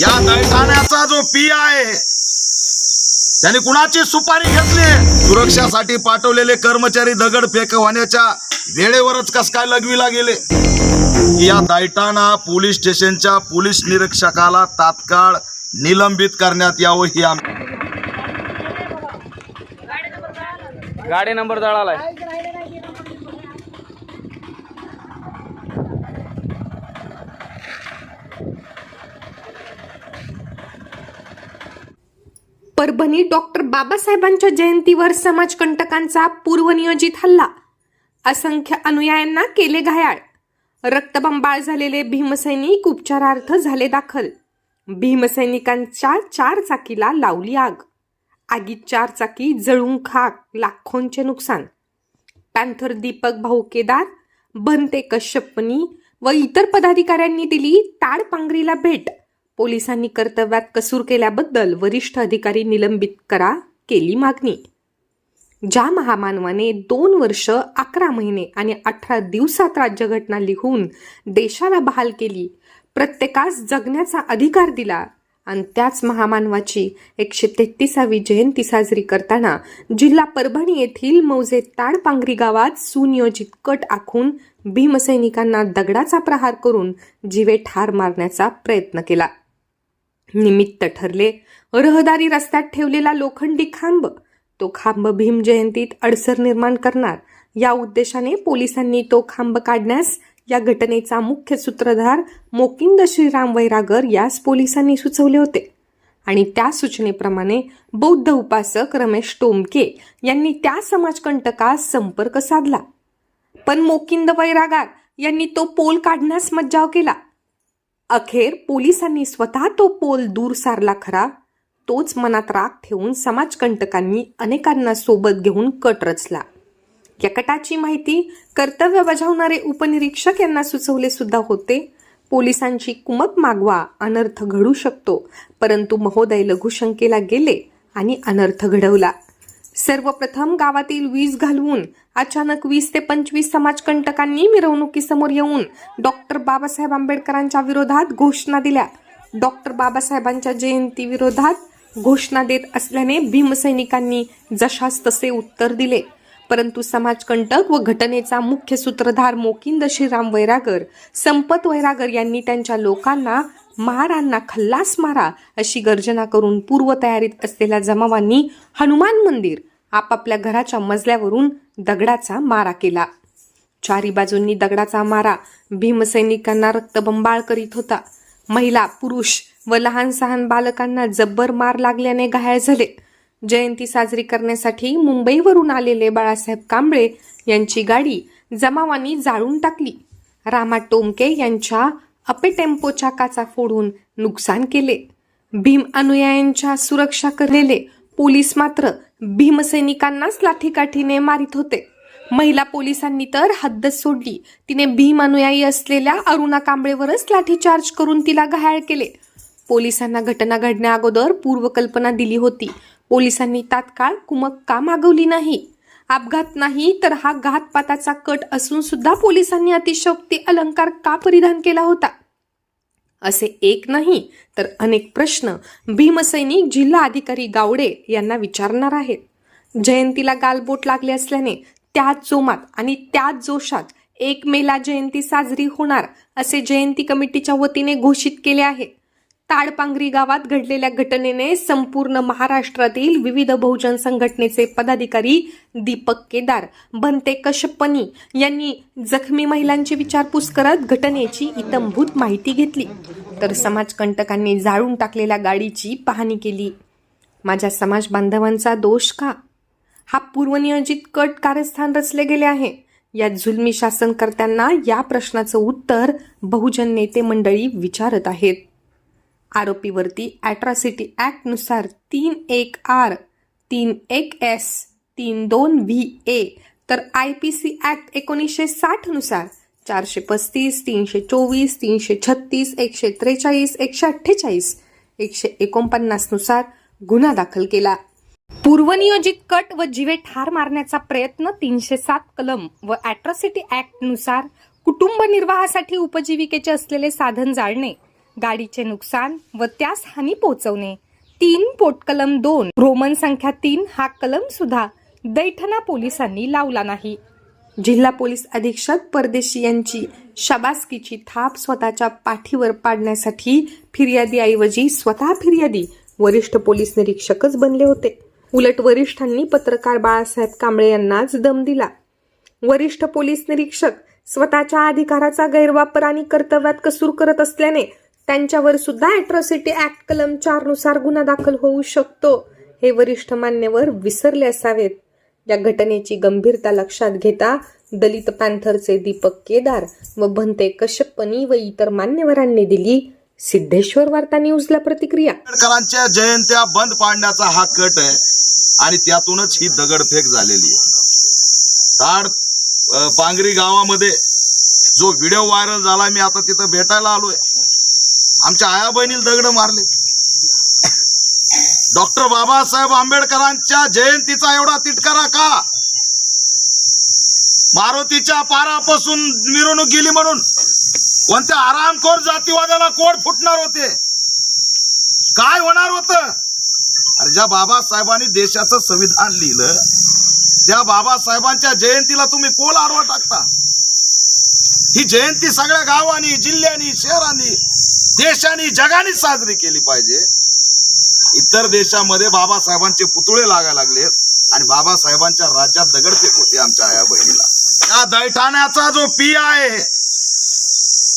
या दैठाण्याचा जो पी आहे त्याने कुणाची सुपारी घेतली? सुरक्षासाठी पाठवलेले कर्मचारी दगड फेक होण्याच्या वेळेवरच कस काय लगविला गेले या दैठाणा पोलीस स्टेशनच्या पोलीस निरीक्षकाला तात्काळ निलंबित करण्यात यावं ही आम गाडी नंबर दळालाय. परभणी डॉक्टर बाबासाहेबांच्या जयंतीवर समाजकंटकांचा पूर्वनियोजित हल्ला. असंख्य अनुयायांना केले घायाळ. रक्तबंबाळ झालेले भीमसैनिक उपचारार्थ झाले दाखल. भीमसैनिकांच्या चार चाकीला लावली आग. आगीत चार चाकी जळून खाक लाखोंचे नुकसान. पॅन्थर दीपक भाऊ केदार बनते कश्यपनी व इतर पदाधिकाऱ्यांनी दिली ताडपांगरीला भेट. पोलिसांनी कर्तव्यात कसूर केल्याबद्दल वरिष्ठ अधिकारी निलंबित करा केली मागणी. ज्या महामानवाने दोन वर्ष अकरा महिने आणि अठरा दिवसात राज्यघटना लिहून देशाला बहाल केली प्रत्येकास जगण्याचा अधिकार दिला आणि त्याच महामानवाची एकशे तेहतीसावी जयंती साजरी करताना जिल्हा परभणी येथील मौजे ताडपांगरी गावात सुनियोजित कट आखून भीमसैनिकांना दगडाचा प्रहार करून जीवे ठार मारण्याचा प्रयत्न केला. निमित्त ठरले. रहदारी रस्त्यात ठेवलेला लोखंडी खांब तो खांब भीम जयंतीत अडसर निर्माण करणार. या उद्देशाने पोलिसांनी तो खांब काढण्यास या घटनेचा मुख्य सूत्रधार मोकिंद श्रीराम वैरागर यास पोलिसांनी सुचवले होते. आणि त्या सूचनेप्रमाणे बौद्ध उपासक रमेश टोमके यांनी त्या समाजकंटकास संपर्क साधला. पण मोकिंद वैरागार यांनी तो पोल काढण्यास मज्जाव केला. अखेर पोलिसांनी स्वतः तो पोल दूर सारला खरा. तोच मनात राग ठेवून समाजकंटकांनी अनेकांना सोबत घेऊन कट रचला. या कटाची माहिती कर्तव्य बजावणारे उपनिरीक्षक यांना सुचवले सुद्धा होते. पोलिसांची कुमक मागवा अनर्थ घडू शकतो परंतु महोदय लघुशंकेला गेले आणि अनर्थ घडवला. सर्वप्रथम गावातील वीज घालवून अचानक वीस ते पंचवीस समाजकंटकांनी मिरवणुकीसमोर येऊन डॉक्टर बाबासाहेब आंबेडकरांच्या विरोधात घोषणा दिल्या. डॉक्टर बाबासाहेबांच्या जयंती विरोधात घोषणा देत असल्याने भीमसैनिकांनी जशास तसे उत्तर दिले. परंतु समाजकंटक व घटनेचा मुख्य सूत्रधार मोकिंद श्रीराम वैरागर संपत वैरागर यांनी त्यांच्या लोकांना महारांना खल्लास मारा अशी गर्जना करून पूर्वतयारीत असलेल्या जमावांनी हनुमान मंदिर आपापल्या घराच्या मजल्यावरून दगडाचा मारा केला. चारी बाजूंनी दगडाचा मारा. भीमसैनिकांना रक्तबंबाळ करीत होता. महिला पुरुष व लहान सहान बालकांना जब्बर मार लागल्याने घायल झाले. जयंती साजरी करण्यासाठी मुंबईवरून आलेले बाळासाहेब कांबळे यांची गाडी जमावांनी जाळून टाकली. रामा टोमके यांच्या अपे टेम्पोच्या काचा फोडून नुकसान केले. भीम अनुयायांच्या सुरक्षा करलेले पोलीस मात्र भीमसैनिकांनाच लाठीकाठीने मारित होते. महिला पोलिसांनी तर हद्दच सोडली. तिने भीम अनुयायी असलेल्या अरुणा कांबळेवरच लाठीचार्ज करून तिला घायाळ केले. पोलिसांना घटना घडण्या अगोदर पूर्वकल्पना दिली होती. पोलिसांनी तात्काळ कुमक का मागवली नाही? अपघात नाही तर हा घातपाताचा कट असून सुद्धा पोलिसांनी अतिशयोक्ती अलंकार का परिधान केला होता? असे एक नाही तर अनेक प्रश्न भीमसैनिक जिल्हा अधिकारी गावडे यांना विचारणार आहेत. जयंतीला गालबोट लागले असल्याने त्याच जोमात आणि त्याच जोशात एक मेला जयंती साजरी होणार असे जयंती कमिटीच्या वतीने घोषित केले आहे. ताडपांगरी गावात घडलेल्या घटनेने संपूर्ण महाराष्ट्रातील विविध बहुजन संघटनेचे पदाधिकारी दीपक केदार बनते कश्यपनी यांनी जखमी महिलांची विचारपूस करत घटनेची इतंभूत माहिती घेतली. तर समाजकंटकांनी जाळून टाकलेल्या गाडीची पाहणी केली. माझ्या समाज बांधवांचा दोष का? हा पूर्वनियोजित कट कारस्थान रचले गेले आहे. या जुलमी शासनकर्त्यांना या प्रश्नाचं उत्तर बहुजन नेते मंडळी विचारत आहेत. आरोपीवरती ॲट्रॉसिटी ॲक्टनुसार तीन एक आर तीन एक एस तीन दोन व्ही ए तर आय पी सी ॲक्ट एकोणीसशे साठनुसार चारशे पस्तीस तीनशे चोवीस तीनशे छत्तीस एकशे त्रेचाळीस एकशे अठ्ठेचाळीस एकशे एकोणपन्नासनुसार गुन्हा दाखल केला. पूर्वनियोजित कट व जीवे ठार मारण्याचा प्रयत्न तीनशे सात कलम व ॲट्रॉसिटी ॲक्टनुसार कुटुंब निर्वाहासाठी उपजीविकेचे असलेले साधन जाळणे गाडीचे नुकसान व त्यास हानी पोहोचवणे. तीन पोटकलम दोन. रोमन संख्या तीन हा कलम सुद्धा दैठणा पोलिसांनी लावला नाही. जिल्हा पोलीस अधीक्षक परदेशी यांची शाबासकीची थाप स्वतःच्या पाठीवर पाडण्यासाठी फिर्यादीऐवजी स्वतः फिर्यादी वरिष्ठ पोलीस निरीक्षकच बनले होते. उलट वरिष्ठांनी पत्रकार बाळासाहेब कांबळे यांनाच दम दिला. वरिष्ठ पोलीस निरीक्षक स्वतःच्या अधिकाराचा गैरवापर आणि कर्तव्यात कसूर करत असल्याने त्यांच्यावर सुद्धा अॅट्रॉसिटी ऍक्ट कलम चारनुसार गुन्हा दाखल होऊ शकतो. हे वरिष्ठ मान्यवर विसरले असावेत. या घटनेची गंभीरता लक्षात घेता दलित पॅन्थरचे दीपक केदार व भंते कश्यपनी व इतर मान्यवरांनी दिली सिद्धेश्वर वार्ता न्यूजला प्रतिक्रिया. आंबेडकरांच्या जयंत्या बंद पाडण्याचा हा कट आहे आणि त्यातूनच ही दगडफेक झालेली आहे. ताड अ, पांगरी गावामध्ये जो व्हिडिओ व्हायरल झाला मी आता तिथं भेटायला आलोय. आमच्या आया बहिणीला दगड मारले. डॉक्टर बाबासाहेब आंबेडकरांच्या जयंतीचा एवढा तिटकारा का? मारुतीच्या पारापासून मिरवणूक गेली म्हणून कोणत्या आरामखोर जातीवादाला कोड फुटणार होते? काय होणार होत? अरे ज्या बाबासाहेबांनी देशाचं संविधान लिहिलं त्या बाबासाहेबांच्या जयंतीला तुम्ही पोल आडवा टाकता. ही जयंती सगळ्या गावांनी जिल्ह्यांनी शहरांनी देशाने जगाने साजरी केली पाहिजे. इतर देशामध्ये बाबासाहेबांचे पुतळे लागायला लागलेत आणि बाबासाहेबांच्या राज्यात दगडफेक होते आमच्या आया बहिणीला. या दैठाण्याचा जो पी आहे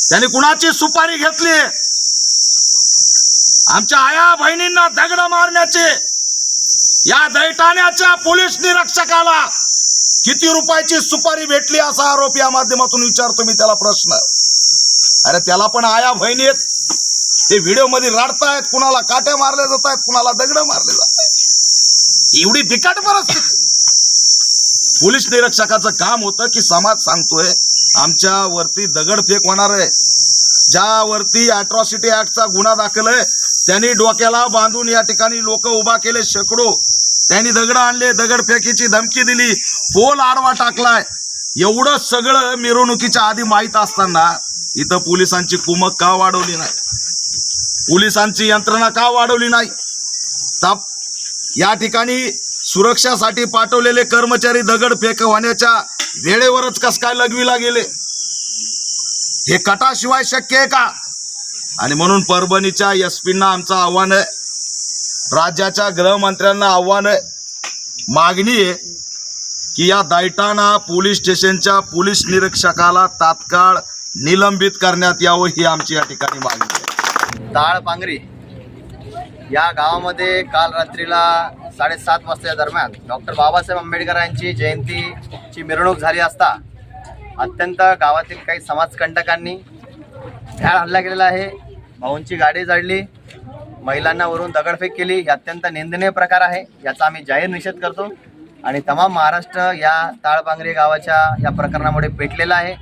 त्याने कुणाची सुपारी घेतली? आमच्या आया बहिणींना दगड मारण्याचे या दैठाण्याच्या पोलीस निरीक्षकाला किती रुपयाची सुपारी भेटली असा आरोप या माध्यमातून विचारतो मी त्याला प्रश्न. अरे त्याला पण आया बहिणी आहेत. ते व्हिडिओमध्ये रडतायत कुणाला काट्या मारल्या जात आहेत कुणाला दगड मारले जात आहेत एवढी बिकट परिस्थिती. पोलीस निरीक्षकाचं काम होतं की समाज सांगतोय आमच्यावरती दगडफेक होणार आहे. ज्यावरती अॅट्रॉसिटी ऍक्टचा गुन्हा दाखल आहे त्यांनी डोक्याला बांधून या ठिकाणी लोक उभा केले शेकडो. त्यांनी दगड आणले दगडफेकीची धमकी दिली पोल आडवा टाकलाय. एवढं सगळं मिरवणुकीच्या आधी माहीत असताना इथं पोलिसांची कुमक का वाढवली नाही? पोलिसांची यंत्रणा का वाढवली नाही? ताप. या ठिकाणी सुरक्षासाठी पाठवलेले कर्मचारी दगडफेक होण्याच्या वेळेवरच कस काय लगविला गेले? हे कटाशिवाय शक्य आहे का? आणि म्हणून परभणीच्या एस पींना आमचं आव्हान आहे. राज्याच्या गृहमंत्र्यांना आव्हान आहे. मागणी आहे की या दैठाणा पोलीस स्टेशनच्या पोलीस निरीक्षकाला तात्काळ निलंबित करण्यात यावं ही आमची या ठिकाणी मागणी आहे. ताळ पांगरी या गावामध्ये काल रात्रीला साडेसात वाजताच्या दरम्यान डॉक्टर बाबासाहेब आंबेडकरांची जयंतीची मिरवणूक झाली असता अत्यंत गावातील काही समाजकंटकांनी भ्याड हल्ला केलेला आहे. भाऊंची गाडी जाळली. महिलांना वरून दगडफेक केली. ही अत्यंत निंदनीय प्रकार आहे. याचा आम्ही जाहीर निषेध करतो. आणि तमाम महाराष्ट्र या ताळपांगरी गावाच्या या प्रकरणामुळे पेटलेला आहे.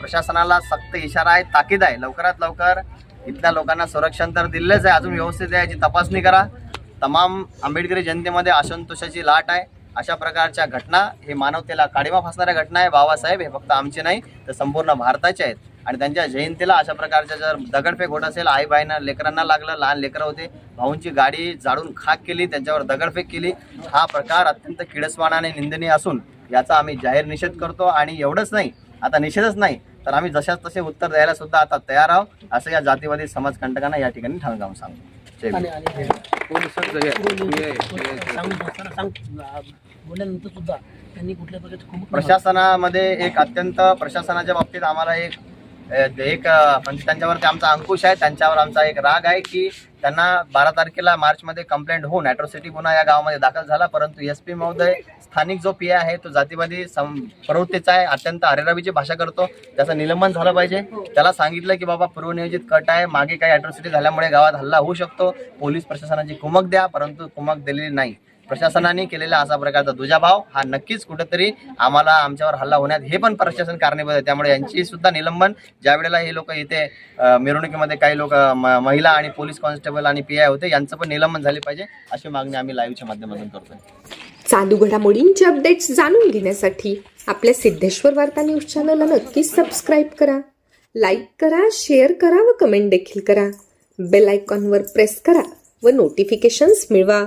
प्रशासनाला सक्त इशारा आहे ताकीद आहे. लवकरात लवकर इथल्या लोकांना संरक्षण तर दिलेलंच आहे. अजून व्यवस्थित आहे. याची तपासणी करा. तमाम आंबेडकरी जनतेमध्ये असंतोषाची लाट आहे. अशा प्रकारच्या घटना हे मानवतेला काळीमा फासणाऱ्या घटना आहे. बाबासाहेब हे फक्त आमचे नाही तर संपूर्ण भारताचे आहेत. आणि त्यांच्या जयंतीला अशा प्रकारच्या जर दगडफेक होत असेल आईबाईंना लेकरांना लागलं लहान लेकरं होते भाऊंची गाडी जाळून खाक केली त्यांच्यावर दगडफेक केली हा प्रकार अत्यंत किडसवाणा आणि निंदनीय असून याचा आम्ही जाहीर निषेध करतो. आणि एवढंच नाही आता निषेधच नाही तर आम्ही जशाच तसे उत्तर द्यायला सुद्धा आता तयार आहोत. असं या जातीवादी समाजकंटकांना या ठिकाणी सांगतो कुठल्या प्रकारचे कुमक प्रशासनामध्ये एक अत्यंत प्रशासनाच्या बाबतीत आम्हाला एक एक म्हणजे त्यांच्यावरती आमचा अंकुश आहे त्यांच्यावर आमचा एक राग आहे की त्यांना बारा तारखेला मार्चमध्ये कंप्लेंट होऊन ॲट्रोसिटी गुन्हा या गावामध्ये दाखल झाला. परंतु एस पी महोदय स्थानिक जो पी आहे तो जातीवादी सम प्रवृत्तीचा आहे अत्यंत अरेरावीची भाषा करतो. त्याचं निलंबन झालं पाहिजे. त्याला सांगितलं की बाबा पूर्वनियोजित कट आहे. मागे काही ॲट्रोसिटी झाल्यामुळे गावात हल्ला होऊ शकतो. पोलीस प्रशासनाची कुमक द्या परंतु कुमक दिलेली नाही. प्रशासनाने केलेला असा प्रकारचा दुजाभाव हा नक्कीच कुठेतरी आम्हाला आमच्यावर हल्ला होण्यात हे पण प्रशासन कारणीभूत आहे. त्यामुळे यांची सुद्धा निलंबन. ज्या वेळेला हे लोक इथे मिरवणुकीमध्ये काही लोक महिला आणि पोलीस कॉन्स्टेबल आणि पी आय होते यांचं पण निलंबन झाले पाहिजे अशी मागणी आम्ही लाईव्हच्या माध्यमातून करतोय. चालू घडामोडींचे अपडेट्स जाणून घेण्यासाठी आपल्या सिद्धेश्वर वार्ता न्यूज चॅनलला नक्कीच सबस्क्राईब करा लाईक करा शेअर करा व कमेंट देखील करा. बेल आयकॉनवर प्रेस करा व नोटिफिकेशन्स मिळवा.